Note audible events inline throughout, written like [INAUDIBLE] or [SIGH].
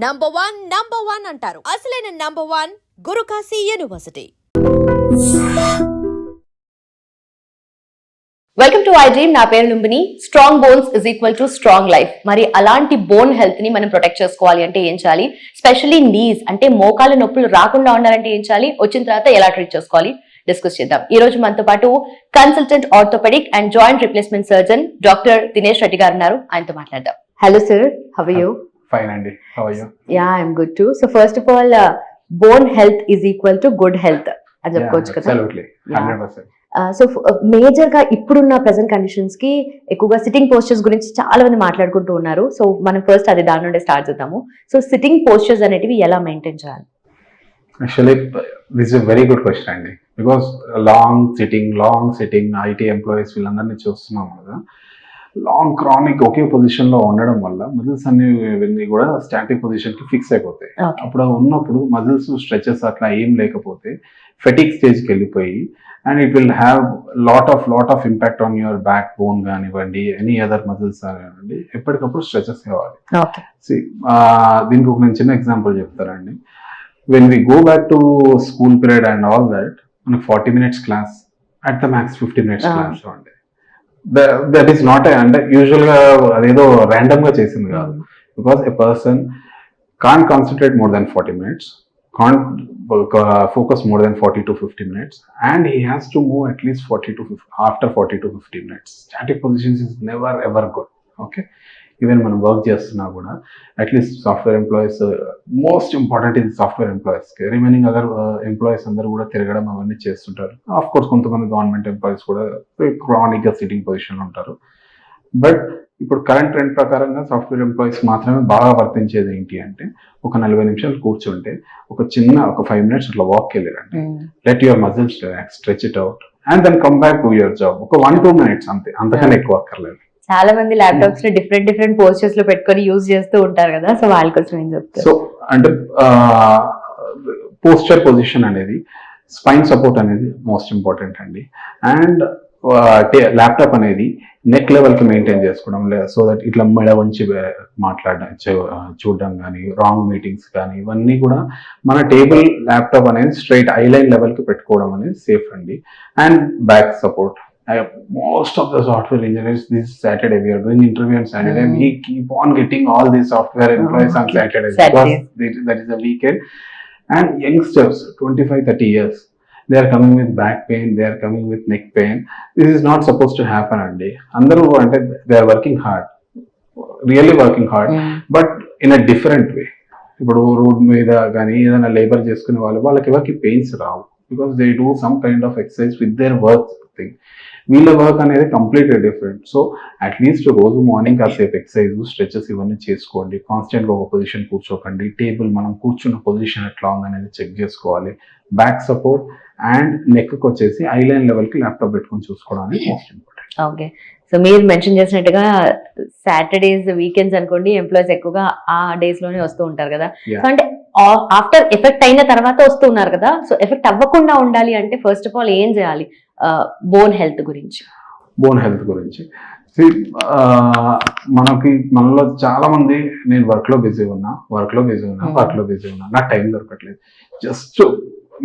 Number one number one అంటారు. అసలైన number one Gurukashi university welcome to iDream నా పేరు Lumbini. Strong bones is equal to strong life మరి అలాంటి bone హెల్త్ని మనం ప్రొటెక్ట్ చేసుకోవాలి అంటే ఏం చేయాలి? స్పెషల్లీ నీస్ అంటే మోకాల నొప్పులు రాకుండా ఉండాలంటే ఏం చేయాలి? వచ్చిన తర్వాత ఎలా ట్రీట్ చేసుకోవాలి? డిస్కస్ చేద్దాం. ఈ రోజు మనతో పాటు consultant orthopaedic and joint replacement surgeon doctor Dinesh Reddy గారు ఉన్నారు. ఆయనతో మాట్లాడదాం. Hello sir how you fine అండి you I'm good too so first of all bone health is equal to good health అని చెప్పుకోవచ్చు కదా. సో మేజర్గా ఇప్పుడున్న ప్రెసెంట్ కండిషన్స్కి ఎక్కువగా సిట్టింగ్ పోస్చర్స్ గురించి చాలా మంది మాట్లాడుకుంటూ ఉన్నారు. సో మనం ఫస్ట్ అది దాని నుండి స్టార్ట్ చేద్దాము. సో సిట్టింగ్ పోస్చర్స్ అనేటివి ఎలా మెయింటైన్ చేయాలి? Actually this is very good question అండి because long sitting long sitting IT employees వీళ్ళందరినీ చూస్తున్నాం కదా. లాంగ్ క్రానిక్ ఒకే పొజిషన్లో ఉండడం వల్ల మజిల్స్ అన్ని ఇవన్నీ కూడా స్టాటిక్ పొజిషన్కి ఫిక్స్ అయిపోతాయి. అప్పుడు ఉన్నప్పుడు మజిల్స్ స్ట్రెచెస్ అట్లా ఏం లేకపోతే ఫెటిక్ స్టేజ్కి వెళ్ళిపోయి and it will have lot of lot of impact on your back bone కానివ్వండి ఎనీ అదర్ మజిల్స్ కానివ్వండి ఎప్పటికప్పుడు స్ట్రెచెస్ కావాలి. దీనికి ఒక నేను చిన్న ఎగ్జాంపుల్ చెప్తానండి. When we go back to school period and all that మనకి forty minutes class at the max fifty minutes. Class అండి దట్ ఈస్ నాట్ అంటే యూజువల్గా అదేదో ర్యాండమ్గా చేసింది కాదు. Because a person can concentrate more than forty minutes can focus more than forty to fifty minutes and he has to move at least forty to after forty to fifty minutes static positions is never ever good okay even మనం work చేస్తున్నా కూడా at least software employees most important ఇది software employees remaining other employees అందరూ కూడా తిరగడం అవన్నీ చేస్తుంటారు. Of course కొంతమంది గవర్నమెంట్ ఎంప్లాయీస్ కూడా క్రానిక్గా సిట్టింగ్ పొజిషన్ ఉంటారు. బట్ ఇప్పుడు కరెంట్ ట్రెండ్ ప్రకారంగా సాఫ్ట్వేర్ ఎంప్లాయీస్ మాత్రమే బాగా వర్తించేది ఏంటి అంటే ఒక నలభై నిమిషాలు కూర్చుంటే ఒక చిన్న ఒక ఫైవ్ మినిట్స్ అట్లా వాక్ వెళ్ళారండి let your muscles relax stretch it out and then come back to your job ఒక వన్ టూ మినిట్స్ అంతే. అంతకన్నా ఎక్కువ అక్కర్లేదు. చాలా మంది ల్యాప్టాప్స్ డిఫరెంట్ డిఫరెంట్ పోస్టర్స్లో పెట్టుకొని యూజ్ చేస్తూ ఉంటారు కదా సో వాళ్ళ కోసం ఏం చెప్తారు సో అంటే పోస్చర్ పొజిషన్ అనేది స్పైన్ సపోర్ట్ అనేది మోస్ట్ ఇంపార్టెంట్ అండి. అండ్ ల్యాప్టాప్ అనేది నెక్ లెవెల్కి మెయింటైన్ చేసుకోవడం లేదా సో దట్ ఇట్లా మెడ వంచి మాట్లాడడం చూడడం కానీ రాంగ్ మీటింగ్స్ కానీ ఇవన్నీ కూడా మన టేబుల్ ల్యాప్టాప్ అనేది స్ట్రైట్ ఐలైన్ లెవెల్కి పెట్టుకోవడం అనేది సేఫ్ అండి. And back support most of the software engineers this Saturday we're doing interview on Saturday Mm. We keep on getting all the software employees on Okay. Saturday Saturdays. because that is a weekend and youngsters 25 30 years they are coming with back pain they are coming with neck pain this is not supposed to happen అండి అందరూ అంటే they are working hard really working hard but in a different way ఇప్పుడు road మీద కానీ ఏదైనా labour చేసుకునే వాళ్ళు వాళ్ళకి ఎవరికి pains Rao because they do some kind of exercise with their work thing వీళ్ళ వర్క్ అనేది completely different so at least రోజు మార్నింగ్ కాసేపు ఎక్సర్సైజ్ స్ట్రెచెస్ ఇవన్నీ చేసుకోండి. కాన్స్టెంట్గా ఒక పొజిషన్ కూర్చోకండి. టేబుల్ మనం కూర్చున్న పొజిషన్ ఎట్లా ఉందనేది చెక్ చేసుకోవాలి. బ్యాక్ సపోర్ట్ అండ్ నెక్ వచ్చేసి ఐలైన్ లెవెల్కి ల్యాప్టాప్ పెట్టుకొని చూసుకోవడం అనేది మోస్ట్ ఇంపార్టెంట్ ఓకే సో మీరు మెన్షన్ చేసినట్టుగా సాటర్డేస్ వీకెండ్స్ అనుకోండి ఎంప్లాయీస్ ఎక్కువగా ఆ డేస్లోనే వస్తూ ఉంటారు కదా. అంటే ఆఫ్టర్ ఎఫెక్ట్ అయిన తర్వాత వస్తూ ఉన్నారు కదా. సో ఎఫెక్ట్ అవ్వకుండా ఉండాలి అంటే ఫస్ట్ ఆఫ్ ఆల్ ఏం చేయాలి? బోన్ హెల్త్ గురించి. బోన్ హెల్త్ గురించి. మనకి మనలో చాలా మంది నేను వర్క్లో బిజీ ఉన్నా వర్క్లో బిజీ ఉన్నా Hmm. వర్క్లో బిజీ ఉన్నా నాకు టైం దొరకట్లేదు. జస్ట్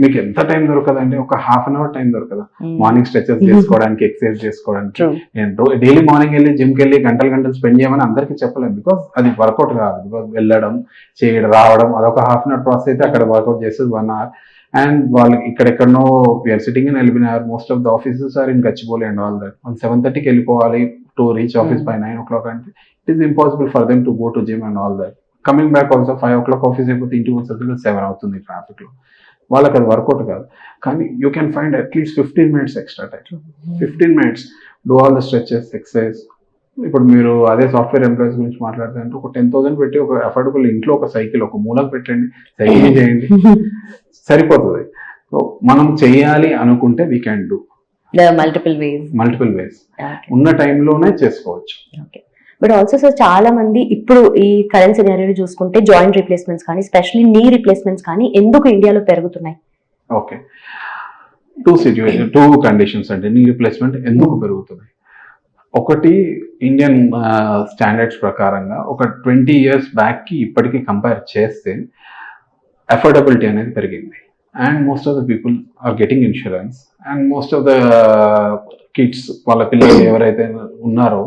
మీకు ఎంత టైం దొరకదండి? ఒక హాఫ్ అన్ అవర్ టైం దొరకదా? మార్నింగ్ స్ట్రెచెస్ చేసుకోవడానికి ఎక్సర్సైజ్ చేసుకోవడానికి. నేను డైలీ మార్నింగ్ వెళ్ళి జిమ్కి వెళ్ళి గంటలు గంటలు స్పెండ్ చేయమని అందరికీ చెప్పలేము బికాస్ అది వర్కౌట్ కాదు. బికాస్ వెళ్ళడం చేయడం రావడం అదొక హాఫ్ అన్ అవర్ ప్రాసెస్ అయితే అక్కడ వర్కౌట్ చేసేది వన్ అవర్. అండ్ వాళ్ళకి ఇక్కడెక్కడనో we're sitting in ఎల్బినార్ most of the offices are in Gachibowli and all that one seven థర్టీకి వెళ్ళిపోవాలి to reach office. By nine o'clock అంటే it is impossible for them to go to gym and all that coming back also five o'clock office అయిపోతే ఇంటికి వచ్చేసరికి seven అవుతుంది ట్రాఫిక్లో. వాళ్ళకి అది వర్కౌట్ కాదు. కానీ you can find at least fifteen minutes extra time fifteen minutes do all the stretches exercise ఇప్పుడు మీరు అదే సాఫ్ట్వేర్ ఎంప్లాయీస్ గురించి మాట్లాడుతుంటే ఒక టెన్ థౌసండ్ పెట్టి ఒక అఫోర్డబుల్ ఇంట్లో ఒక సైకిల్ ఒక మూలకు పెట్టండి సైకిల్ [LAUGHS] చేయండి. సరిపోతుంది. సో మనం చేయాలి అనుకుంటే we can do multiple ways multiple ways ఉన్న టైంలోనే చేసుకోవచ్చు. ఓకే బట్ ఆల్సో సో చాలా మంది ఇప్పుడు ఈ కరెంట్ సినారియో చూసుకుంటే జాయింట్ రిప్లేస్మెంట్స్ కానీ స్పెషల్లీ నీ రిప్లేస్మెంట్స్ కానీ ఎందుకు ఇండియాలో పెరుగుతున్నాయి? Okay two situation two conditions అంటే నీ రిప్లేస్మెంట్ ఎందుకు పెరుగుతుంది ఒకటి ఇండియన్ స్టాండర్డ్స్ uh, ప్రకారంగా ఒక ట్వంటీ ఇయర్స్ బ్యాక్కి ఇప్పటికి కంపేర్ చేస్తే అఫోర్డబిలిటీ అనేది పెరిగింది. And most of the people are getting insurance and most of the kids వాళ్ళ పిల్లలు ఎవరైతే ఉన్నారో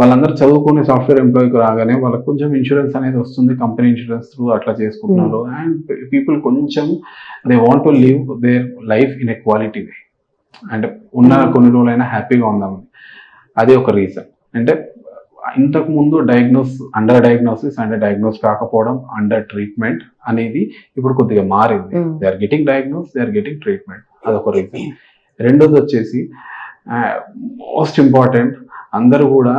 వాళ్ళందరూ చదువుకునే సాఫ్ట్వేర్ ఎంప్లాయీకి రాగానే వాళ్ళకి కొంచెం ఇన్సూరెన్స్ అనేది వస్తుంది. కంపెనీ ఇన్సూరెన్స్ త్రూ అట్లా చేసుకుంటున్నారు. అండ్ పీపుల్ కొంచెం they want to live their life in a quality way అంటే ఉన్న కొన్ని రోజులైనా హ్యాపీగా ఉందామని అది ఒక రీజన్ అంటే ఇంతకు ముందు diagnose under diagnosis and diagnose కాకపోవడం అండర్ ట్రీట్మెంట్ అనేది ఇప్పుడు కొద్దిగా మారింది. They are getting diagnose they are getting treatment అదొక రీజన్ రెండోది వచ్చేసి మోస్ట్ ఇంపార్టెంట్ అందరూ కూడా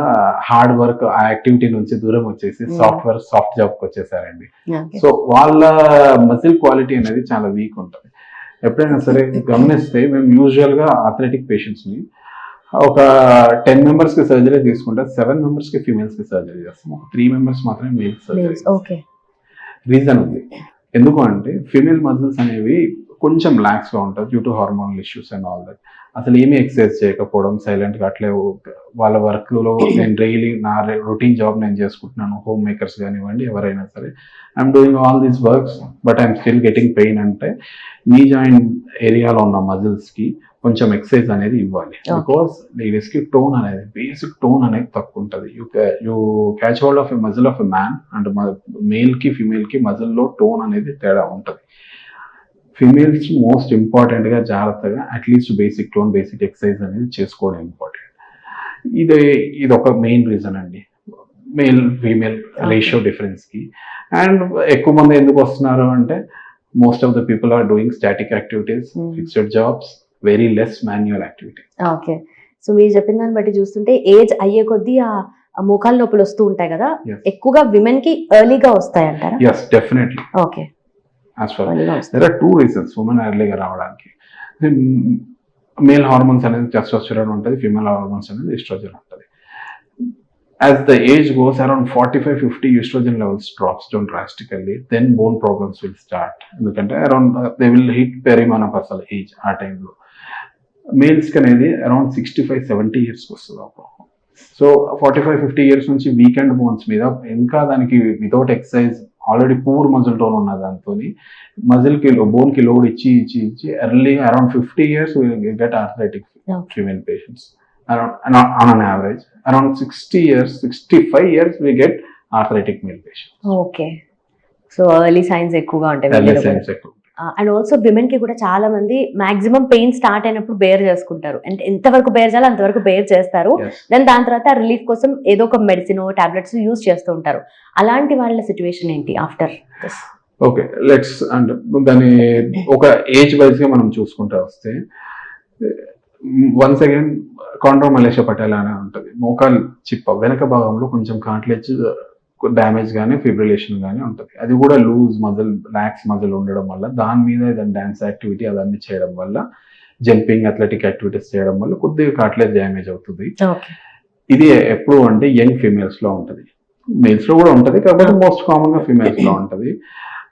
హార్డ్ వర్క్ ఆ యాక్టివిటీ నుంచి దూరం వచ్చేసి Mm. సాఫ్ట్వేర్ సాఫ్ట్ జాబ్కి వచ్చేసారండి. Okay. సో వాళ్ళ మజిల్ క్వాలిటీ అనేది చాలా వీక్ ఉంటుంది. ఎప్పుడైనా సరే గమనిస్తే మేము యూజువల్గా ఆథ్లెటిక్ పేషెంట్స్ని ఒక టెన్ మెంబర్స్కి సర్జరీ తీసుకుంటే సెవెన్ మెంబర్స్కి ఫీమేల్స్కి సర్జరీ చేస్తాం త్రీ మెంబర్స్ మాత్రమే మేల్ సర్జరీ ఓకే రీజన్ ఉంది. ఎందుకు అంటే ఫీమేల్ మజిల్స్ అనేవి కొంచెం ల్యాక్స్గా ఉంటుంది due to hormonal issues and all that అసలు ఏమీ ఎక్సర్సైజ్ చేయకపోవడం సైలెంట్గా అట్లే వాళ్ళ వర్క్లో నేను డైలీ నా రొటీన్ జాబ్ నేను చేసుకుంటున్నాను హోమ్ మేకర్స్ కానివ్వండి ఎవరైనా సరే. I'm doing all these works but I'm still getting pain అంటే నీ జాయింట్ ఏరియాలో ఉన్న మజిల్స్కి కొంచెం ఎక్సర్సైజ్ అనేది ఇవ్వాలి. బికాస్ లేడీస్కి టోన్ అనేది బేసిక్ టోన్ అనేది తక్కువ ఉంటుంది. You you catch hold of a muscle of a man and మేల్కి ఫిమేల్కి మజిల్లో టోన్ అనేది తేడా ఉంటుంది. ఫిమేల్స్ మోస్ట్ ఇంపార్టెంట్గా జాగ్రత్తగా at least basic tone basic exercise అనేది చేసుకోవడం ఇంపార్టెంట్ ఇది ఇది ఒక మెయిన్ రీజన్ అండి మేల్ ఫీమేల్ రేషియో డిఫరెన్స్కి. అండ్ ఎక్కువ మంది ఎందుకు వస్తున్నారు అంటే most of the people are doing static activities. Fixed jobs very less manual activity okay so మీరు చెప్పిన దాన్ని బట్టి చూస్తుంటే ఏజ్ అయ్యే కొద్దీ ఆ ఆ మోకాలు నొప్పులు వస్తూ ఉంటాయి కదా. ఎక్కువగా విమెన్కి ఎర్లీగా వస్తాయి అంటారా yes definitely okay there are two reasons women ఎర్లీగా రావడానికి. మేల్ హార్మోన్స్ అనేది టెస్టోస్టెరాన్ ఉంటుంది ఫీమేల్ హార్మోన్స్ అనేది ఈస్ట్రోజన్ ఉంటుంది. As the age goes around forty five fifty oestrogen levels drops down drastically then bone problems will start ఎందుకంటే around they will hit perimenopausal age ఆ టైంలో మేల్స్కి అనేది అరౌండ్ సిక్స్టీ ఫైవ్ సెవెంటీ ఇయర్స్కి వస్తుంది అప్పుడు so forty five fifty years నుంచి weakened bones మీద ఇంకా దానికి without exercise already poor muscle tone ఉన్న దాంతో మజిల్కి బోన్కి లోడ్ ఇచ్చి ఇచ్చి ఇచ్చి early around fifty years get arthritic. Female patients around on an average around sixty years sixty five years we get arthritic male patient okay so early signs ఎక్కువగా ఉంటాయి early. Signs ఎక్కువ అండ్ ఆల్సో విమెన్కి కూడా చాలా మంది maximum pain start అయినప్పుడు bear చేసుకుంటారు. అంటే ఎంతవరకు బేర్ చేయాలో అంతవరకు బేర్ చేస్తారు. దెన్ దాని తర్వాత రిలీఫ్ కోసం ఏదో ఒక మెడిసిన్ టాబ్లెట్స్ యూజ్ చేస్తూ ఉంటారు. అలాంటి వాళ్ళ సిచ్యువేషన్ ఏంటి ఆఫ్టర్ ఓకే లెట్స్ అండ్ దాని ఒక ఏజ్ వైజ్గా మనం చూసుకుంటా వస్తే వన్స్ అగైన్ కాండ్రోమలేషియా పటేలా అనే ఉంటుంది. మోకాల్ చిప్ప వెనక భాగంలో కొంచెం కాంట్లేజ్ డ్యామేజ్ కానీ ఫిబ్రిలేషన్ కానీ ఉంటుంది. అది కూడా లూజ్ మజిల్ ల్యాక్స్ మజిల్ ఉండడం వల్ల దాని మీద ఏదైనా డ్యాన్స్ యాక్టివిటీ అదన్నీ చేయడం వల్ల జంపింగ్ అథ్లెటిక్ యాక్టివిటీస్ చేయడం వల్ల కొద్దిగా కాట్లేజ్ డ్యామేజ్ అవుతుంది. ఇది ఎప్పుడు అంటే యంగ్ ఫీమేల్స్లో ఉంటది. మేల్స్లో కూడా ఉంటది కాకపోతే మోస్ట్ కామన్గా ఫీమేల్స్లో ఉంటది.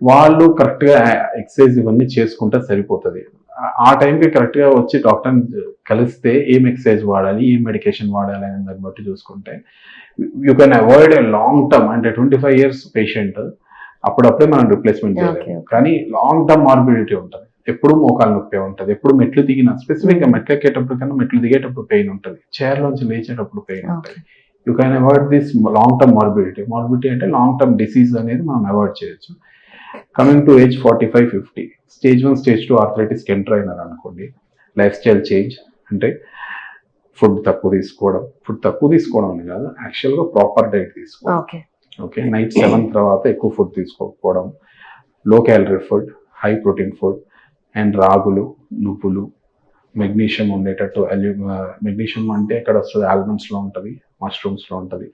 వాళ్ళు కరెక్ట్గా ఎక్సర్సైజ్ ఇవన్నీ చేసుకుంటే సరిపోతుంది. ఆ- టైంకి కరెక్ట్గా వచ్చి డాక్టర్ కలిస్తే ఏం ఎక్సర్సైజ్ వాడాలి ఏం మెడికేషన్ వాడాలి అనే దాన్ని బట్టి చూసుకుంటే you can avoid a long term అంటే ట్వంటీ ఫైవ్ ఇయర్స్ పేషెంట్ అప్పుడప్పుడే మనం రిప్లేస్మెంట్ okay. కానీ లాంగ్ టర్మ్ మార్బిడిటీ ఉంటుంది. ఎప్పుడు మోకాలు నొప్పి ఉంటుంది. ఎప్పుడు మెట్లు దిగిన స్పెసిఫిక్గా మెట్లు ఎక్కేటప్పుడు కన్నా మెట్లు దిగేటప్పుడు పెయిన్ ఉంటుంది. చైర్ లోంచి లేచేటప్పుడు పెయిన్ ఉంటుంది. You can avoid this long term morbidity. Morbidity అంటే లాంగ్ టర్మ్ డిసీజ్ అనేది మనం అవాయిడ్ చేయొచ్చు. Coming to age forty five fifty stage one stage two arthritis enter అయినారు అనుకోండి. లైఫ్ స్టైల్ చేంజ్ అంటే ఫుడ్ తక్కువ తీసుకోవడం. ఫుడ్ తక్కువ తీసుకోవడం అని కాదు యాక్చువల్గా ప్రాపర్ డైట్ తీసుకోవడం. ఓకే. నైట్ సెవెన్ తర్వాత ఎక్కువ ఫుడ్ తీసుకోకపోవడం. Low calorie food high protein food and రాగులు నువ్వులు మెగ్నీషియం ఉండేటట్టు అల్యూ మెగ్నీషియం అంటే ఎక్కడ వస్తుంది? ఆల్మండ్స్లో ఉంటుంది మష్రూమ్స్లో ఉంటుంది.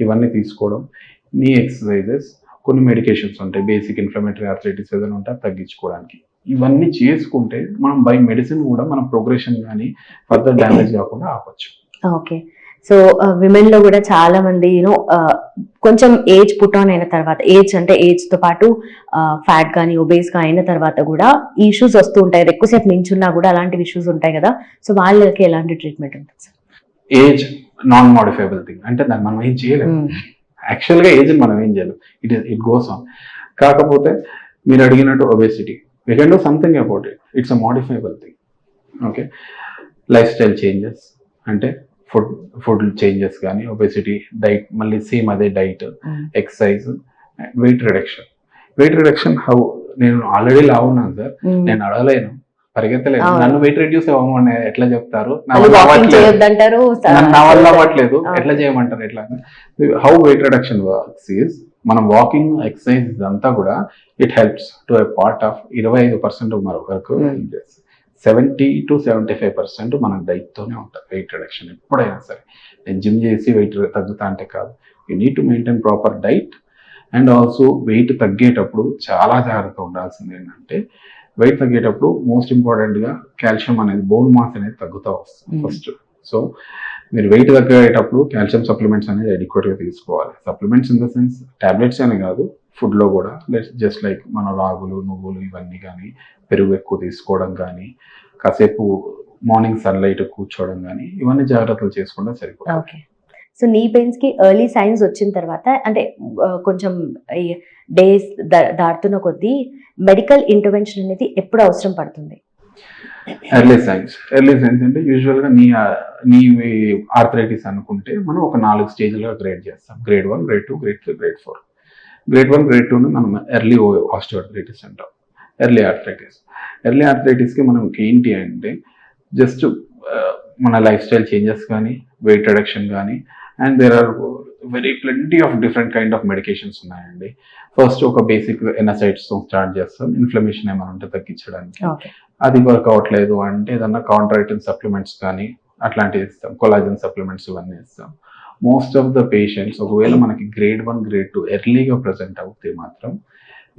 ఇవన్నీ తీసుకోవడం. నీ ఎక్సర్సైజెస్ కొన్ని మెడికేషన్స్ ఉంటాయి. బేసిక్ ఇన్ఫ్లమేటరీ ఆర్థరైటిస్ ఏదైనా ఉంటే అది తగ్గించుకోవడానికి. ఇవన్నీ చేసుకుంటే మనం బై మెడిసిన్ కూడా మన ప్రోగ్రెషన్ కానీ ఫర్దర్ డ్యామేజ్ కాకుండా ఆపచ్చు. ఓకే సో విమెన్లో కూడా చాలా మంది యూనో కొంచెం ఏజ్ పుట్ ఆన్ అయిన తర్వాత ఏజ్ అంటే ఏజ్తో పాటు ఫ్యాట్ కానీ ఒబేస్గా అయిన తర్వాత కూడా ఇష్యూస్ వస్తూ ఉంటాయి. ఎక్కువసేపు నించున్నా కూడా అలాంటి ఇష్యూస్ ఉంటాయి కదా. సో వాళ్ళకి ఎలాంటి ట్రీట్మెంట్ ఉంటుంది sir age non modifiable thing అంటే దాన్ని మనం ఏం చేయలేము. యాక్చువల్గా ఏజ్ మనం ఏం చేయలేం? ఇట్ ఇట్ గోస్ ఆన్ కాకపోతే మీరు అడిగినట్టు obesity we can do something about it it's a modifiable thing okay life style changes అంటే ఫుడ్ ఫుడ్ చేంజెస్ కానీ ఒబేసిటీ డైట్ మళ్ళీ సేమ్ అదే diet exercise weight reduction weight reduction how నేను already లావు ఉన్నాను సార్ నేను అడగలేను. పరిగెత్తలేదు. నన్ను వెయిట్ రెడ్యూస్ అవ్వమని ఎట్లా చెప్తారు? నా వల్ల అవ్వట్లేదు. ఎట్లా చేయమంటారు ఎట్లా? How weight reduction works is మనం వాకింగ్ ఎక్సర్సైజ్ ఇదంతా కూడా it helps to a part of ఇరవై ఐదు పర్సెంట్ వరకు Hmm. Seventy to seventy five percent మన diet తోనే ఉంటుంది వెయిట్ రిడక్షన్ ఎప్పుడైనా సరే. నేను జిమ్ చేసి వెయిట్ తగ్గుతా అంటే కాదు. You need to maintain proper diet and also weight తగ్గేటప్పుడు చాలా జాగ్రత్తగా ఉండాల్సింది ఏంటంటే వెయిట్ తగ్గేటప్పుడు మోస్ట్ ఇంపార్టెంట్గా కాల్షియం అనేది బోన్ మాస్ అనేది తగ్గుతూ వస్తుంది Hmm. ఫస్ట్ సో మీరు వెయిట్ తగ్గేటప్పుడు కాల్షియం సప్లిమెంట్స్ అనేది అడిక్వేట్గా తీసుకోవాలి. Supplements in the sense tablets అని కాదు ఫుడ్లో కూడా. జస్ట్ లైక్ మన రాగులు నువ్వులు ఇవన్నీ కానీ పెరుగు ఎక్కువ తీసుకోవడం కానీ కాసేపు మార్నింగ్ సన్లైట్ కూర్చోవడం కానీ ఇవన్నీ జాగ్రత్తలు చేసుకుంటే సరిపోతుంది. సో నీ పెయిన్స్కి ఎర్లీ సైన్స్ వచ్చిన తర్వాత అంటే కొంచెం డేస్ దాటుతున్న కొద్దీ మెడికల్ ఇంటర్వెన్షన్ అనేది ఎప్పుడు అవసరం పడుతుంది? ఎర్లీ సైన్స్ ఎర్లీ సైన్స్ అంటే యూజువల్గా నీ నీ ఆర్థరైటిస్ అనుకుంటే మనం ఒక నాలుగు స్టేజ్లుగా గ్రేడ్ చేస్తాం. Grade one grade two grade three grade four grade one grade టూని మనం ఎర్లీ ఆస్టియోఆర్థరైటిస్ అంటాం. ఎర్లీ ఆర్థరైటిస్ ఎర్లీ ఆర్థరైటిస్కి మనం ఏంటి అంటే జస్ట్ మన లైఫ్ స్టైల్ చేంజెస్ కానీ వెయిట్ రిడక్షన్ కానీ and there are very plenty of different kind of medications ఉన్నాయండి. ఫస్ట్ ఒక బేసిక్ ఎనసైట్స్తో స్టార్ట్ చేస్తాం. ఇన్ఫ్లమేషన్ ఏమైనా ఉంటే తగ్గించడానికి అది వర్క్ అవ్వట్లేదు అంటే ఏదన్నా కాంట్రాక్టివ్ సప్లిమెంట్స్ కానీ అట్లాంటివి ఇస్తాం. కొలాజన్ సప్లిమెంట్స్ ఇవన్నీ ఇస్తాం. మోస్ట్ ఆఫ్ ద పేషెంట్స్ ఒకవేళ మనకి గ్రేడ్ వన్ గ్రేడ్ టూ ఎర్లీగా ప్రజెంట్ అవుతే మాత్రం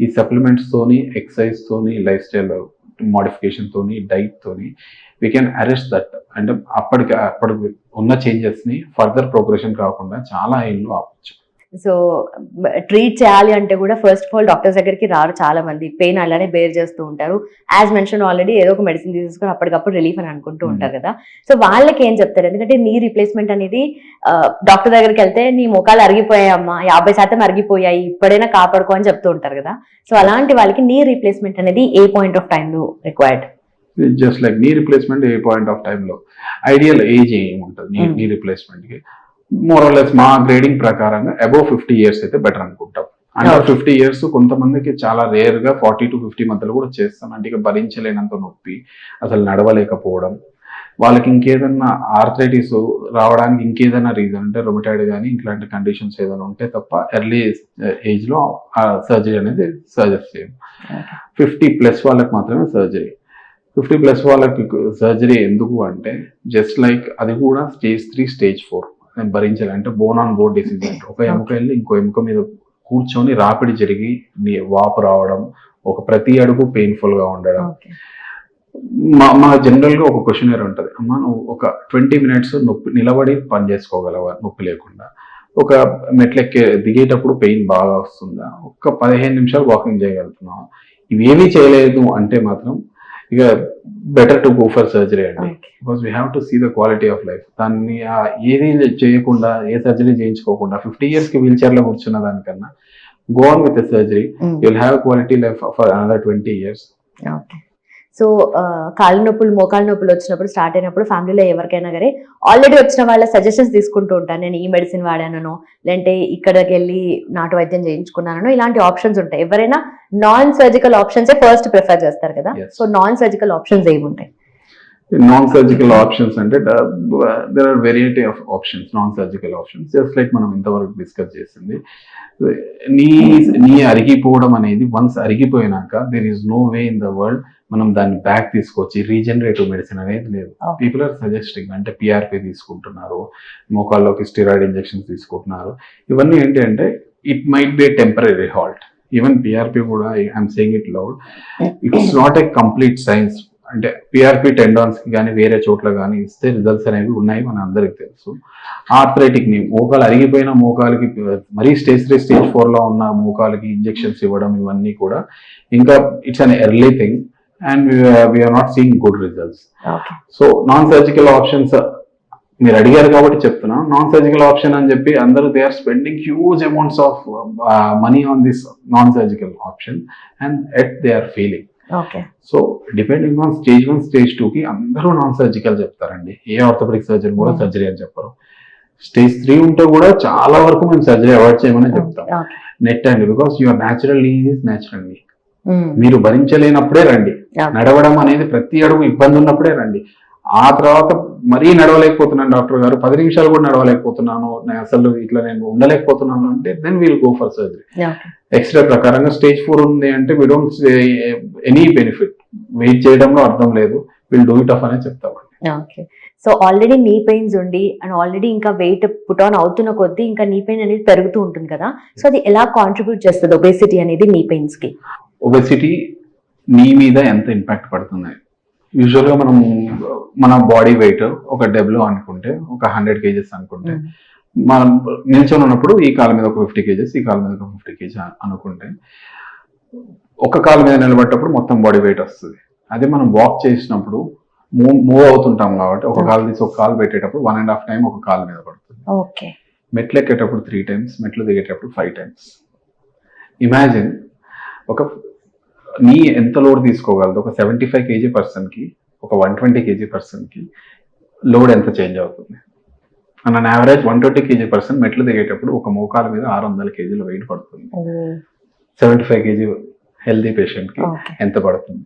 ఈ సప్లిమెంట్స్ తోని ఎక్సర్సైజ్ తోని లైఫ్ స్టైల్ మోడిఫికేషన్ తోని డైట్ తోని వీ కెన్ అరెస్ట్ దట్ అంటే అప్పటికి అప్పటికి ఉన్న చేంజెస్ని ఫర్దర్ ప్రోగ్రెషన్ కాకుండా చాలా ఇల్లు ఆపచ్చు. సో ట్రీట్ చేయాలి అంటే కూడా ఫస్ట్ ఆఫ్ ఆల్ డాక్టర్స్ దగ్గరికి రారు చాలా మంది పెయిన్ అలానే బేర్ చేస్తూ ఉంటారు. యాజ్ మెన్షన్ ఆల్రెడీ ఏదో ఒక మెడిసిన్ తీసుకొని అప్పటికప్పుడు రిలీఫ్ అని అనుకుంటూ ఉంటారు కదా. సో వాళ్ళకి ఏం చెప్తారు? ఎందుకంటే నీ రీప్లేస్మెంట్ అనేది డాక్టర్ దగ్గరికి వెళ్తే నీ ముఖాలు అరిగిపోయాయమ్మా యాభై శాతం అరిగిపోయాయి. ఇప్పుడైనా కాపాడుకో అని చెప్తూ ఉంటారు కదా. సో అలాంటి వాళ్ళకి నీ రీప్లేస్మెంట్ అనేది ఏ పాయింట్ ఆఫ్ టైంలో required just like knee replacement a point of టైంలో ఐడియల్ ఏజ్ ఏముంటుంది? Knee Hmm. నీ రిప్లేస్మెంట్కి మోరల్లెస్ మా గ్రేడింగ్ ప్రకారంగా అబౌవ్ ఫిఫ్టీ ఇయర్స్ అయితే బెటర్ అనుకుంటాం. Okay. ఫిఫ్టీ ఇయర్స్ కొంతమందికి చాలా రేర్గా ఫార్టీ టు ఫిఫ్టీ మధ్యలో కూడా చేస్తాం. అంటే ఇక భరించలేనంత నొప్పి అసలు నడవలేకపోవడం. వాళ్ళకి ఇంకేదన్నా ఆర్థరైటిస్ రావడానికి ఇంకేదైనా రీజన్ అంటే రొమటైడ్ కానీ ఇట్లాంటి కండిషన్స్ ఏదైనా ఉంటే తప్ప ఎర్లీ ఏజ్లో సర్జరీ అనేది సజెస్ట్ చేయం. ఫిఫ్టీ ప్లస్ వాళ్ళకి మాత్రమే సర్జరీ ఫిఫ్టీ ప్లస్ వాళ్ళకి సర్జరీ ఎందుకు అంటే జస్ట్ లైక్ అది కూడా స్టేజ్ త్రీ స్టేజ్ ఫోర్ భరించాలి. అంటే బోన్ ఆన్ బోర్డ్ డిసీజ్ అంటే ఒక ఎముక వెళ్ళి ఇంకో ఎముక మీద కూర్చొని రాపిడి జరిగి నీ వాపు రావడం ఒక ప్రతి అడుగు పెయిన్ఫుల్గా ఉండడం. మా మా జనరల్గా ఒక క్వశ్చనర్ ఉంటది. అమ్మా నువ్వు ఒక ట్వంటీ మినిట్స్ నొప్పి నిలబడి పని చేసుకోగలవా? నొప్పి లేకుండా. ఒక మెట్లెక్కే దిగేటప్పుడు పెయిన్ బాగా వస్తుందా? ఒక పదిహేను నిమిషాలు వాకింగ్ చేయగలుగుతున్నావా? ఇవేమీ చేయలేదు అంటే మాత్రం ఇక better to go for surgery అండి. Because we have to see the quality of life దాన్ని ఏది చేయకుండా ఏ సర్జరీ చేయించుకోకుండా ఫిఫ్టీ ఇయర్స్కి వీల్ చైర్లో కూర్చున్న దానికన్నా go on with surgery you'll have quality life for another twenty years okay so కాళ్ళ నొప్పులు మోకాళ్ళ నొప్పులు వచ్చినప్పుడు స్టార్ట్ అయినప్పుడు ఫ్యామిలీలో ఎవరికైనా కానీ ఆల్రెడీ వచ్చిన వాళ్ళ సజెషన్స్ తీసుకుంటూ ఉంటాను నేను ఈ మెడిసిన్ వాడానో లేదంటే ఇక్కడికి వెళ్ళి నాటు వైద్యం చేయించుకున్నానో ఇలాంటి ఆప్షన్స్ ఉంటాయి. ఎవరైనా నాన్ సర్జికల్ ఆప్షన్సే ఫస్ట్ ప్రిఫర్ చేస్తారు కదా. సో నాన్ సర్జికల్ ఆప్షన్స్ ఏముంటాయి నాన్ సర్జికల్ ఆప్షన్స్ అంటే there are variety of options non surgical options just like మనం ఇంతవరకు డిస్కస్ చేసింది. నీ నీ అరిగిపోవడం అనేది once అరిగిపోయినాక there is no way in the world మనం దాన్ని బ్యాక్ తీసుకొచ్చి రీజనరేటివ్ మెడిసిన్ అనేది లేదు. పీపుల్ ఆర్ సజెస్టింగ్ అంటే పిఆర్పి తీసుకుంటున్నారు మోకాల్లోకి స్టిరాయిడ్ ఇంజెక్షన్స్ తీసుకుంటున్నారు. ఇవన్నీ ఏంటి అంటే it might be temporary halt even PRP కూడా I'm saying it loud it's not a complete science అంటే పిఆర్పి టెండాన్స్కి కానీ వేరే చోట్ల కానీ ఇస్తే రిజల్ట్స్ అనేవి ఉన్నాయి మన అందరికి తెలుసు. ఆర్థరైటిక్ని మోకాలు అరిగిపోయిన మోకాలకి మరీ స్టేజ్ త్రీ స్టేజ్ ఫోర్లో ఉన్న మోకాలకి ఇంజెక్షన్స్ ఇవ్వడం ఇవన్నీ కూడా ఇంకా it's an early thing and we're not seeing good results so non surgical options మీరు అడిగారు కాబట్టి చెప్తున్నా. నాన్ సర్జికల్ ఆప్షన్ అని చెప్పి అందరూ they are spending huge amounts of money on this non surgical option and at they are feeling so depending on stage one stage two కి అందరూ non surgical చెప్తారండి. ఏ ఆర్థోపెడిక్ సర్జన్ కూడా Hmm. Surgery అని చెప్పరు. Stage three ఉంటే కూడా చాలా వరకు మేము సర్జరీ అవాయిడ్ చేయమని చెప్తాం. ఓకే నెట్ అండి because your natural knee is natural knee Hmm. మీరు భరించలేనప్పుడే రండి. నడవడం అనేది ప్రతి అడుగు ఇబ్బంది ఉన్నప్పుడే రండి. ఆ తర్వాత మరీ నడవలేకపోతున్నాను డాక్టర్ గారు. పది నిమిషాలు కూడా నడవలేకపోతున్నాను. నేను అసలు ఇట్లా నేను ఉండలేకపోతున్నాను అంటే then we'll go for surgery x ray ప్రకారంగా స్టేజ్ ఫోర్ ఉంది అంటే we don't any benefit weight చేయడంలో అర్థం లేదు. విల్ డూ ఇట్ అఫ్ అనే చెప్తామండి okay so already knee pains ఉండి అండ్ ఆల్రెడీ ఇంకా వెయిట్ పుట్ ఆన్ అవుతున్న కొద్దీ ఇంకా నీ పెయిన్ అనేది పెరుగుతూ ఉంటుంది కదా. సో అది ఎలా కాంట్రిబ్యూట్ చేస్తుంది ఒబేసిటీ అనేది నీ పెయిన్స్కి? ఒబెసిటీ నీ మీద ఎంత ఇంపాక్ట్ పడుతుంది యూజువల్గా మనం మన బాడీ వెయిట్ ఒక డెబ్లో అనుకుంటే ఒక హండ్రెడ్ కేజెస్ అనుకుంటే మనం నిల్చొని ఉన్నప్పుడు ఈ కాలు మీద ఒక ఫిఫ్టీ కేజెస్ ఈ కాలు మీద ఒక ఫిఫ్టీ కేజీ అనుకుంటే ఒక కాలు మీద నిలబడ్డప్పుడు మొత్తం బాడీ వెయిట్ వస్తుంది. అదే మనం వాక్ చేసినప్పుడు మూవ్ మూవ్ అవుతుంటాం కాబట్టి ఒక కాలు తీసి ఒక కాలు పెట్టేటప్పుడు వన్ అండ్ హాఫ్ టైం ఒక కాలు మీద పడుతుంది. ఓకే. మెట్లు ఎక్కేటప్పుడు త్రీ టైమ్స్ మెట్లు దిగేటప్పుడు ఫైవ్ టైమ్స్ ఇమాజిన్ ఒక నీ ఎంత లోడ్ తీసుకోగలదు ఒక సెవెంటీ ఫైవ్ కేజీ పర్సన్కి ఒక వన్ ట్వంటీ కేజీ పర్సన్కి లోడ్ ఎంత చేంజ్ అవుతుంది? అన్న average one twenty KG person మెట్లు దిగేటప్పుడు ఒక మోకాల మీద ఆరు వందల కేజీలు వెయిట్ పడుతుంది. సెవెంటీ ఫైవ్ కేజీ హెల్దీ పేషెంట్కి ఓకే. ఎంత పడుతుంది?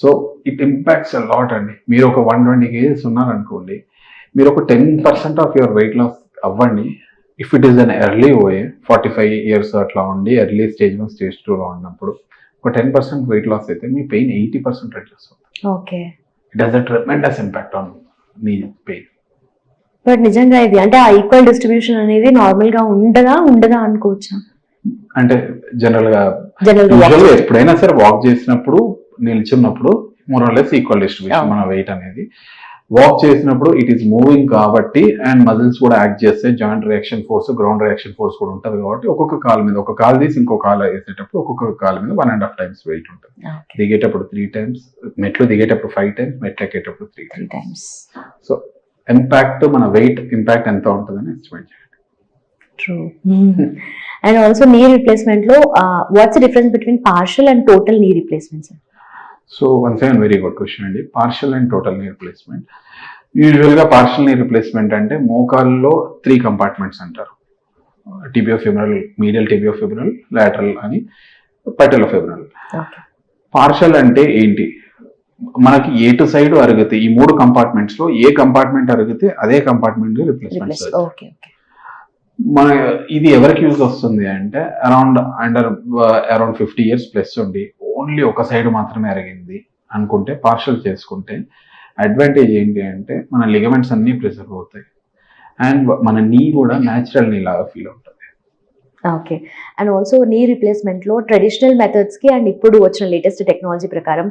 సో ఇట్ ఇంపాక్ట్స్ లాట్ అండి. మీరు ఒక వన్ ట్వంటీ కేజీస్ ఉన్నారనుకోండి మీరు ఒక ten percent of your weight loss అవ్వండి. If it is an early ఓయే forty five years అట్లా ఉండి ఎర్లీ స్టేజ్ వన్ స్టేజ్ టూలో ఉన్నప్పుడు ఒక టెన్ పర్సెంట్ వెయిట్ లాస్ అయితే మీ పెయిన్ ఎయిటీ పర్సెంట్ రెడ్యూస్ అవుతుంది. Okay it has a tremendous impact on me pain but నిజంగా ఇది అంటే ఆ ఈక్వల్ డిస్ట్రిబ్యూషన్ అనేది నార్మల్గా ఉండదా ఉండదా అనుకోవచ్చా? అంటే జనరల్గా జనరల్ ఎప్పుడైనా సరే వాక్ చేసినప్పుడు నిల్చున్నప్పుడు more or less equal distribution. మన వెయిట్ అనేది. వాక్ చేసినప్పుడు ఇట్ ఈస్ మూవింగ్ కాబట్టి అండ్ మజిల్స్ కూడా యాక్ట్ చేస్తే joint reaction force ground reaction force కూడా ఉంటుంది కాబట్టి ఒక్కొక్క కాల్ మీద ఒక కాల్ తీసి ఇంకో కాల్ వేసేటప్పుడు ఒక్కొక్క కాల్ మీద one and half times weight ఉంటుంది. దిగేటప్పుడు త్రీ టైమ్స్ మెట్లు దిగేటప్పుడు ఫైవ్ టైమ్స్ మెట్లు ఎక్కేటప్పుడు త్రీ టైమ్స్ సో ఇంపాక్ట్ మన వెయిట్ ఇంపాక్ట్ ఎంత ఉంటుందని ఎస్టిమేట్ చేయండి. True and also knee రిప్లేస్మెంట్లో what's difference between partial and total knee replacement so once again very good question అండి. Partial and total knee replacement యూజువల్గా partial knee replacement అంటే మోకాల్లో three compartments అంటారు. టిబియో ఫిబ్రల్ medial టిబియో ఫిబ్రల్ lateral అని పటెలో ఫిబ్రల్ partial అంటే ఏంటి? మనకి A to side అరిగితే ఈ మూడు కంపార్ట్మెంట్స్లో ఏ కంపార్ట్మెంట్ అరిగితే అదే కంపార్ట్మెంట్ రిప్లేస్మెంట్ మన ఇది ఎవరికి యూజ్ వస్తుంది అంటే around under around fifty years plus ఉండి ఓన్లీ ఒక సైడ్ మాత్రమే అరిగింది అనుకుంటే పార్షల్ చేసుకుంటే అడ్వాంటేజ్ ఏంటి అంటే మన లిగమెంట్స్ అన్నీ ప్రిజర్వ్ అవుతాయి. అండ్ మన నీ కూడా న్యాచురల్ నీ లాగా ఫీల్ ఉంటుంది. Okay and also knee రిప్లేస్మెంట్లో traditional మెథడ్స్కి and ఇప్పుడు వచ్చిన లేటెస్ట్ టెక్నాలజీ ప్రకారం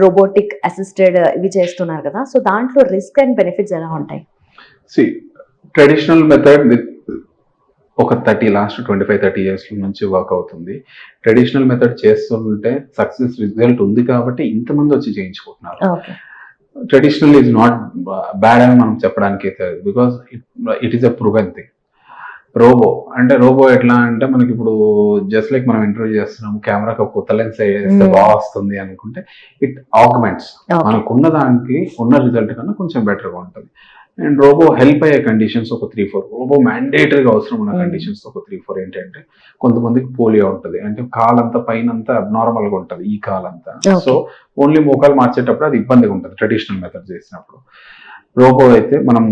రోబోటిక్ అసిస్టెడ్ ఇవి చేస్తున్నారు కదా. సో దాంట్లో రిస్క్ అండ్ బెనిఫిట్స్ ఎలా ఉంటాయి? సి ట్రెడిషనల్ మెథడ్ విత్ ఒక thirty last twenty five thirty years నుంచి వర్క్ అవుతుంది. ట్రెడిషనల్ మెథడ్ చేస్తుంటే సక్సెస్ రిజల్ట్ ఉంది కాబట్టి ఇంతమంది వచ్చి చేయించుకుంటున్నారు. ట్రెడిషనల్ ఈజ్ నాట్ బ్యాడ్ అని మనం చెప్పడానికి అయితే because it is a proven thing robo అంటే రోబో ఎట్లా అంటే మనకి ఇప్పుడు జస్ట్ లైక్ మనం ఇంటర్వ్యూ చేస్తున్నాం కెమెరాకి కొత్త లెన్స్ వేస్తే Hmm. బాగా వస్తుంది అనుకుంటే ఇట్ ఆగ్మెంట్స్ మనకున్న దానికి ఉన్న రిజల్ట్ కన్నా కొంచెం బెటర్గా ఉంటుంది. అండ్ రోబో హెల్ప్ అయ్యే కండిషన్స్ ఒక త్రీ ఫోర్ రోబో మ్యాండేటరీగా అవసరం ఉన్న Hmm. కండిషన్స్ ఒక త్రీ ఫోర్ ఏంటంటే కొంతమందికి పోలియో ఉంటుంది. అంటే కాలంతా పైన అంతా అబ్నార్మల్గా ఉంటుంది ఈ కాలంతా. సో ఓన్లీ మోకాలు మార్చేటప్పుడు అది ఇబ్బందిగా ఉంటుంది ట్రెడిషనల్ మెథడ్ చేసినప్పుడు. రోబో అయితే మనం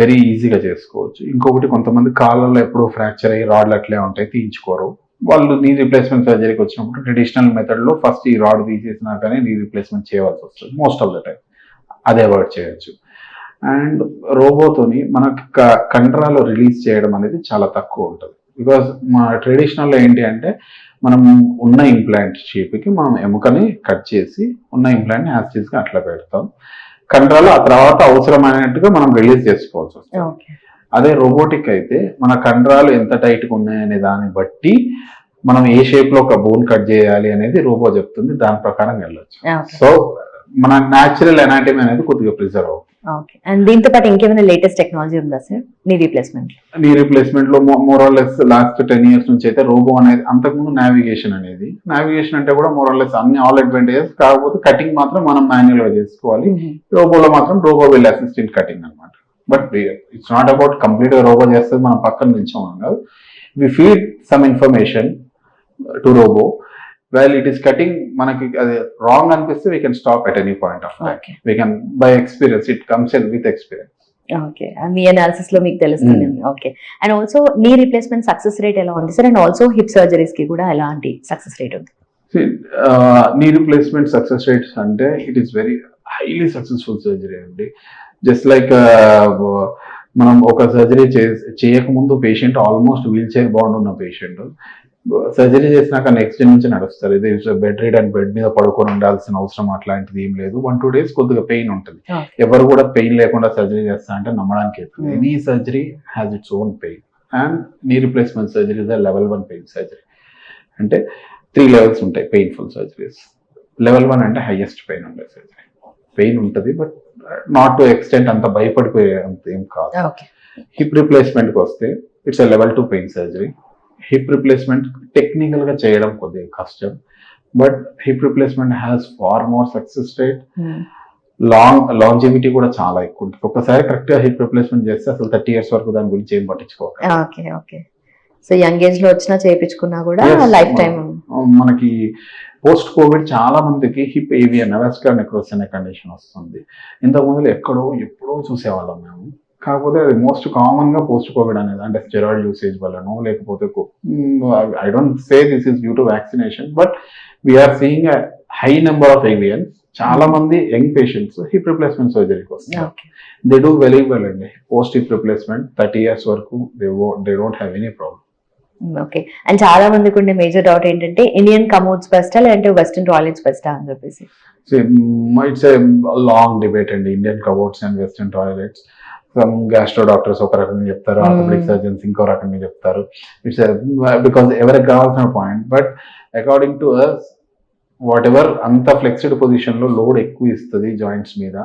వెరీ ఈజీగా చేసుకోవచ్చు. ఇంకొకటి కొంతమంది కాళ్ళల్లో ఎప్పుడూ ఫ్రాక్చర్ అయ్యి రాడ్లు అట్లే ఉంటాయి తీయించుకోరు. వాళ్ళు నీ రిప్లేస్మెంట్ సర్జరీకి వచ్చినప్పుడు ట్రెడిషనల్ మెథడ్లో ఫస్ట్ ఈ రాడ్ తీసేసినాకనే నీ రిప్లేస్మెంట్ చేయవలసి వస్తుంది మోస్ట్ ఆఫ్ ద టైం అదే అవాయిడ్ చేయొచ్చు. అండ్ రోబోతోని మనకి కండరాలు రిలీజ్ చేయడం అనేది చాలా తక్కువ ఉంటుంది. బికాస్ మా ట్రెడిషనల్ ఏంటి అంటే మనం ఉన్న ఇంప్లాంట్ షేప్కి మనం ఎముకని కట్ చేసి ఉన్న ఇంప్లాంట్ని యాస్టీస్గా అట్లా పెడతాం. కండరాలు ఆ తర్వాత అవసరమైనట్టుగా మనం రిలీజ్ చేసుకోవాల్సి వస్తుంది. అదే రోబోటిక్ అయితే మన కండరాలు ఎంత టైట్గా ఉన్నాయనే దాన్ని బట్టి మనం ఏ షేప్లో ఒక బోన్ కట్ చేయాలి అనేది రోబో చెప్తుంది. దాని ప్రకారం వెళ్ళొచ్చు. సో మన న్యాచురల్ ఎనాటమీ అనేది కొద్దిగా ప్రిజర్వ్ అవుతుంది. ఓకే అండ్ దీంతో పాటు ఇంకేమైనా లేటెస్ట్ టెక్నాలజీ ఉందా sir knee replacement knee రీప్లేస్మెంట్లో more or less last ten years నుంచి అయితే రోబో అనేది అంతకుముందు నావిగేషన్ అనేది నావిగేషన్ అంటే కూడా మోరల్లెస్ అన్ని ఆల్ అడ్వాంటేజెస్ కాకపోతే కటింగ్ మాత్రం మనం మాన్యువల్గా చేసుకోవాలి. రోబోలో మాత్రం రోబో విల్ అసిస్టెంట్ కటింగ్ అనమాట బట్ ఇట్స్ నాట్ అబౌట్ కంప్లీట్గా రోబో చేస్తే మనం పక్కన నిల్చోం కాదు. We feed some information to robo well it is cutting మనకి అది రాంగ్ అనిపిస్తే we can stop at any point of we can by experience it comes in with experience okay మీ అనాలిసిస్లో మీకు తెలుస్తుంది. Okay and also knee replacement success rate ఎలా ఉంది sir and also hip సర్జరీస్కి కూడా ఎలాంటి సక్సెస్ రేట్ ఉంది? నీ రీప్లేస్మెంట్ సక్సెస్ రేట్స్ అంటే it is very highly successful surgery అండి. జస్ట్ లైక్ మనం ఒక సర్జరీ చేయకముందు patient almost wheel chair bound ఉన్న పేషెంట్ సర్జరీ చేసినాక నెక్స్ట్ డే నుంచి నడుస్తారు ఇది బెడ్ రీడ్ అండ్ బెడ్ మీద పడుకొని ఉండాల్సిన అవసరం అట్లాంటిది ఏం లేదు. వన్ టూ డేస్ కొద్దిగా పెయిన్ ఉంటుంది. ఎవరు కూడా పెయిన్ లేకుండా సర్జరీ చేస్తా అంటే నమ్మడానికి. Any surgery has its own pain and knee replacement surgery is level one pain surgery అంటే త్రీ లెవెల్స్ ఉంటాయి పెయిన్ఫుల్ సర్జరీస్ లెవెల్ వన్ అంటే హైయెస్ట్ పెయిన్ ఉండే సర్జరీ పెయిన్ ఉంటుంది బట్ నాట్ టు ఎక్స్టెంట్ అంత భయపడిపోయే అంత ఏం కాదు. హిప్ రిప్లేస్మెంట్కి వస్తే it's a level two pain surgery hip replacement టెక్నికల్గా చేయడం కొద్దిగా కష్టం. But hip replacement has far more success rate long longevity కూడా చాలా ఎక్కువ ఉంటుంది. ఒకసారి కరెక్ట్గా హిప్ రిప్లేస్మెంట్ చేస్తే అసలు థర్టీ ఇయర్స్ వరకు దాని గురించి ఏం పట్టించుకోవాలి ఓకే ఓకే సో యంగ్ ఏజ్లో వచ్చినా చేయించుకున్నా కూడా లైఫ్ టైం మనకి పోస్ట్ కోవిడ్ చాలా మందికి హిప్ ఏవియన్ అవెస్కర్ నెక్రోస్ అనే కండిషన్ వస్తుంది. ఇంతకు ముందు ఎక్కడో ఎప్పుడో చూసేవాళ్ళం మేము. కాకపోతే అది మోస్ట్ కామన్గా పోస్ట్ కోవిడ్ అనేది అంటే స్టెరాయిడ్ యూసేజ్ వల్లనో లేకపోతే I don't say this is due to vaccination but we're seeing high number of AVNs చాలా మంది యంగ్ పేషెంట్స్ హిప్ రిప్లేస్మెంట్ సర్జరీకి వస్తారు okay they do very well అండి. Post hip replacement thirty years వరకు they they don't have any problem okay and చాలా మందికి ఉండే major doubt ఏంటంటే ఇండియన్ కమోడ్స్ బెస్టా లేదంటే వెస్టర్న్ టాయిలెట్స్ బెస్టా అని చెప్పేసి. ఇట్స్ ఏ లాంగ్ డిబేట్ అండి. Indian cupboards and western toilets gastro doctors ఒక రకంగా చెప్తారు Hmm. ఆర్థోపెడిక్ సర్జన్స్ ఇంకో రకంగా చెప్తారు. ఇట్స్ బికాస్ ఎవరికి కావాల్సిన point but according to us whatever అంత ఫ్లెక్సిడ్ పొజిషన్లో లోడ్ ఎక్కువ ఇస్తుంది జాయింట్స్ మీద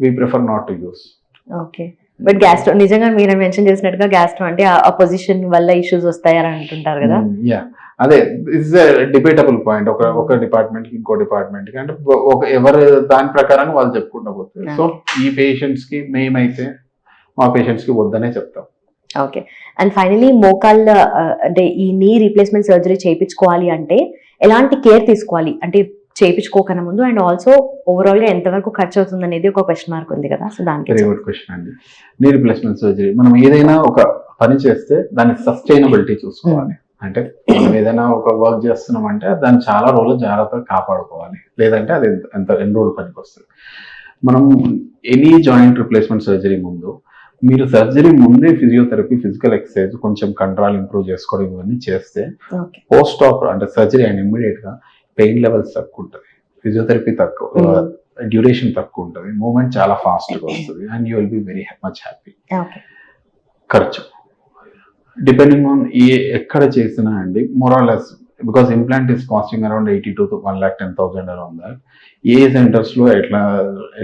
we prefer not to use okay but gastro నిజంగా మీరు మెన్షన్ చేసినట్టుగా గ్యాస్ట్రో అంటే ఆ పొజిషన్ వల్ల ఇష్యూస్ వస్తాయని అంటుంటారు కదా? యా Hmm, అదే ఇట్స్ డిబేటబుల్ పాయింట్ ఒక ఒక డిపార్ట్మెంట్కి ఇంకో డిపార్ట్మెంట్కి అంటే ఒక ఎవరు దాని ప్రకారంగా వాళ్ళు చెప్పుకుంటూ పోతారు. సో ఈ పేషెంట్స్కి మేమైతే మా పేషెంట్స్కి వద్దనే చెప్తాం. ఓకే. అండ్ ఫైనలీ మోకాళ్ళ ఆ, అంటే ఈ నీ రీప్లేస్మెంట్ సర్జరీ చేయించుకోవాలి అంటే ఎలాంటి కేర్ తీసుకోవాలి? అంటే చేయించుకోకన్నా ముందు అండ్ ఆల్సో ఓవరాల్గా ఎంతవరకు ఖర్చు అవుతుంది అనేది ఒక క్వశ్చన్ మార్క్ ఉంది కదా. సో దానికి వెరీ గుడ్ క్వశ్చన్ అండి. నీ రిప్లేస్మెంట్ సర్జరీ మనం ఏదైనా ఒక పని చేస్తే దాని సస్టైనబిలిటీ చూసుకోవాలి. అంటే మనం ఏదైనా ఒక వర్క్ చేస్తున్నాం అంటే దాన్ని చాలా రోజులు జాగ్రత్తగా కాపాడుకోవాలి. లేదంటే అది ఎంత- ఎంత ఎన్ని రోజులు పనికి వస్తుంది మనం ఎనీ జాయింట్ రిప్లేస్మెంట్ సర్జరీ ముందు మీరు సర్జరీ ముందే ఫిజియోథెరపీ ఫిజికల్ ఎక్సర్సైజ్ కొంచెం కంట్రోల్ ఇంప్రూవ్ చేసుకోవడం ఇవన్నీ చేస్తే పోస్ట్ ఆపర్ అంటే సర్జరీ అండ్ ఇమ్మీడియట్గా పెయిన్ లెవెల్స్ తక్కువ ఉంటుంది ఫిజియోథెరపీ తక్కువ. డ్యూరేషన్ తక్కువ ఉంటుంది. మూమెంట్ చాలా ఫాస్ట్గా వస్తుంది and you will be very much happy ఖర్చు. డిపెండింగ్ ఆన్ ఏ ఎక్కడ చేసినా అండి more or less because implant is costing around eighty to one lakh ten thousand around that a సెంటర్స్లో ఎట్లా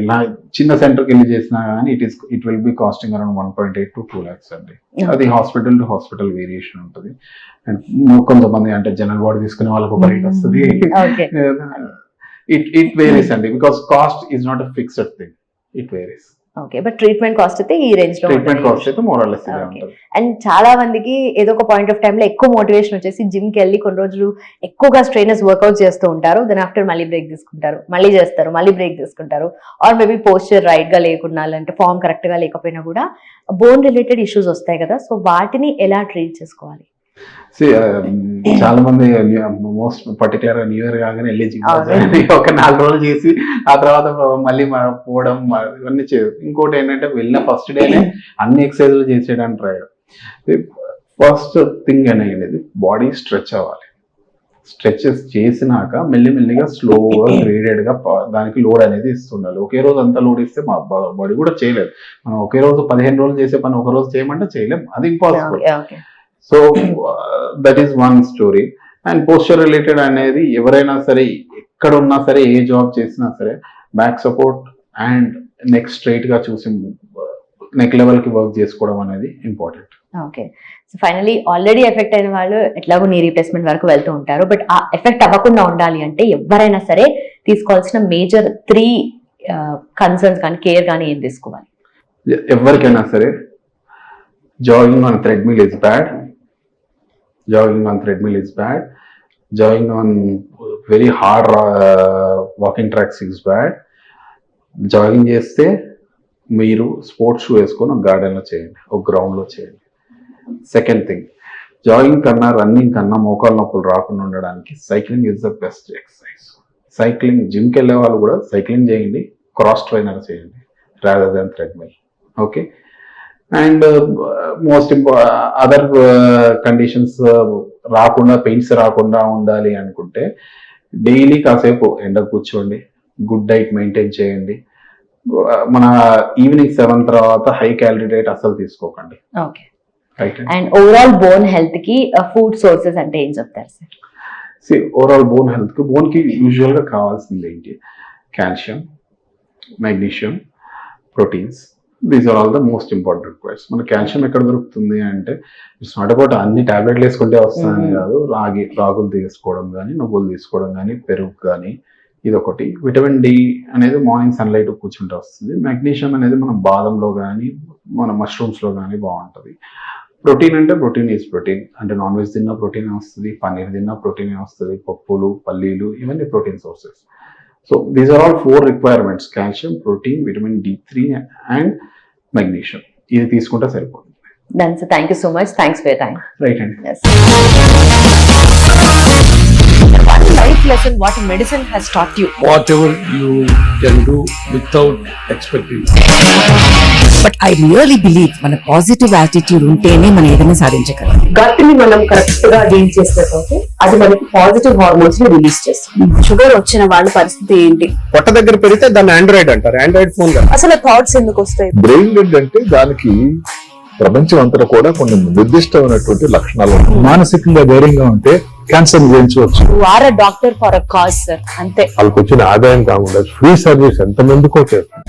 ఎలా చిన్న సెంటర్కి వెళ్ళి చేసినా కానీ it is it will be costing around one point eight to two lakhs అండి. అది హాస్పిటల్ టు హాస్పిటల్ వేరియేషన్ ఉంటుంది. అండ్ కొంతమంది అంటే జనరల్ వార్డ్ తీసుకునే వాళ్ళకి ఒక రేట్ వస్తుంది. ఇట్ ఇట్ వేరీస్ అండి. Because cost is not a fixed thing it varies okay but treatment cost అయితే ఈ రేంజ్లో ట్రీట్మెంట్ కాస్ట్ అయితే అండ్ చాలా మందికి ఏదో ఒక పాయింట్ ఆఫ్ టైంలో ఎక్కువ మోటివేషన్ వచ్చేసి జిమ్కి వెళ్ళి కొన్ని రోజులు ఎక్కువగా స్ట్రైనర్స్ వర్కౌట్ చేస్తూ ఉంటారు. దెన్ ఆఫ్టర్ మళ్ళీ బ్రేక్ తీసుకుంటారు. మళ్ళీ చేస్తారు మళ్ళీ బ్రేక్ తీసుకుంటారు. ఆర్ మేబీ పోస్చర్ రైట్గా లేకుండా అంటే ఫామ్ కరెక్ట్గా లేకపోయినా కూడా బోన్ రిలేటెడ్ ఇష్యూస్ వస్తాయి కదా. సో వాటిని ఎలా ట్రీట్ చేసుకోవాలి? చాలా మంది మోస్ట్ పర్టికులర్ న్యూ ఇయర్ కాగానే వెళ్ళి. [LAUGHS] ఒక నాలుగు రోజులు చేసి ఆ తర్వాత మళ్ళీ పోవడం ఇవన్నీ ఇంకోటి ఏంటంటే వెళ్ళిన ఫస్ట్ డేనే అన్ని ఎక్సర్సైజ్లు చేసేయడానికి ట్రై ఫస్ట్ థింగ్ అనేది బాడీ స్ట్రెచ్ అవ్వాలి. స్ట్రెచెస్ చేసినాక మెల్లిమెల్లిగా స్లోగా గ్రేడెడ్గా ప- దానికి లోడ్ అనేది ఇస్తుండాలి. ఒకే రోజు అంతా లోడ్ ఇస్తే మా బాడీ కూడా చేయలేదు. మనం ఒకే రోజు పదిహేను రోజులు చేసే పని ఒక రోజు చేయమంటే చేయలేం. అది impossible so that is one story and posture related అనేది ఎవరైనా సరే ఎక్కడ ఉన్నా సరే ఏ జాబ్ చేసినా సరే బ్యాక్ సపోర్ట్ అండ్ నెక్ స్ట్రైట్గా చూసి నెక్ లెవెల్కి వర్క్ చేసుకోవడం అనేది important okay so finally already effect అయిన వాళ్ళు ఎట్లాగో నీ రీప్లేస్మెంట్ వరకు వెళ్తూ ఉంటారు. బట్ ఆ ఎఫెక్ట్ అవ్వకుండా ఉండాలి అంటే ఎవరైనా సరే తీసుకోవాల్సిన మేజర్ త్రీ కన్సర్న్స్ కానీ కేర్ కానీ ఏం తీసుకోవాలి? ఎవరికైనా సరే jogging on treadmill is bad jogging on treadmill is bad jogging on very hard walking tracks is bad jogging చేస్తే మీరు స్పోర్ట్స్ షూ వేసుకొని ఒక గార్డెన్లో చేయండి ఒక గ్రౌండ్లో చేయండి. సెకండ్ థింగ్ జాగింగ్ కన్నా రన్నింగ్ కన్నా మోకాలు నొప్పులు రాకుండా ఉండడానికి cycling is the best exercise cycling జిమ్కి వెళ్ళే వాళ్ళు కూడా సైక్లింగ్ చేయండి క్రాస్ ట్రైనర్ చేయండి rather than treadmill okay and most ఇంపా other conditions రాకుండా పెయిన్స్ రాకుండా ఉండాలి అనుకుంటే డైలీ కాసేపు ఎండ కూర్చోండి గుడ్ డైట్ మెయింటైన్ చేయండి. మన ఈవినింగ్ సెవెన్ తర్వాత హై క్యాలరీ డైట్ అసలు తీసుకోకండి. అండ్ ఓవరాల్ బోన్ హెల్త్కి ఫుడ్ సోర్సెస్ అంటే ఏం చెప్తారు సార్ ఓవరాల్ బోన్ హెల్త్కి బోన్కి యూజువల్గా కావాల్సింది ఏంటి? Calcium magnesium proteins these are all the most important requires మన కాల్షియం ఎక్కడ దొరుకుతుంది అంటే ఇట్స్ నాట్ అబౌట్ అన్ని టాబ్లెట్లు వేసుకుంటే వస్తుందని Mhm. కాదు. రాగి రాగులు తీసుకోవడం కానీ నువ్వులు తీసుకోవడం కానీ పెరుగు కానీ ఇది ఒకటి విటమిన్ డి అనేది మార్నింగ్ సన్లైట్ కూర్చుంటే వస్తుంది. మెగ్నీషియం అనేది మన బాదంలో కానీ మన మష్రూమ్స్లో కానీ బాగుంటుంది. ప్రోటీన్ అంటే ప్రోటీన్ ఈజ్ ప్రోటీన్ అంటే నాన్ వెజ్ తిన్నా ప్రోటీన్ వస్తుంది పన్నీర్ తిన్నా ప్రోటీన్ వస్తుంది పప్పులు పల్లీలు ఇవన్నీ protein sources so these are all four requirements calcium protein vitamin D three and magnesium ఇది తీసుకుంటే సరిపోతుంది. Then sir thank you so much thanks for time right అండి One life lesson what medicine has taught you. whatever you can do without expecting. But I really believe మన positive attitude ఉంటేనే మనం ఏదైనా సాధించగలం గట్ని మనం కరెక్ట్గా డీల్ చేసినట్లయితే అది మనకి పాజిటివ్ హార్మోన్స్ని రిలీజ్ చేస్తుంది షుగర్ వచ్చిన వాళ్ళ పరిస్థితి ఏంటి పొట్ట దగ్గర పెడితే దాన్ని ఆండ్రాయిడ్ అంటారు ఆండ్రాయిడ్ ఫోన్ అసలు థాట్స్ ఎందుకు వస్తాయి బ్రెయిన్ డెడ్ అంటే దానికి ప్రపంచం అంతటా కూడా కొన్ని నిర్దిష్టమైనటువంటి లక్షణాలు. మానసికంగా ధైర్యంగా ఉంటే క్యాన్సర్ జయించవచ్చు you are doctor for a cause sir అంతే. వాళ్ళకి వచ్చిన ఆదాయం కాకుండా ఫ్రీ సర్వీస్ ఎంత మందికో చేస్తుంది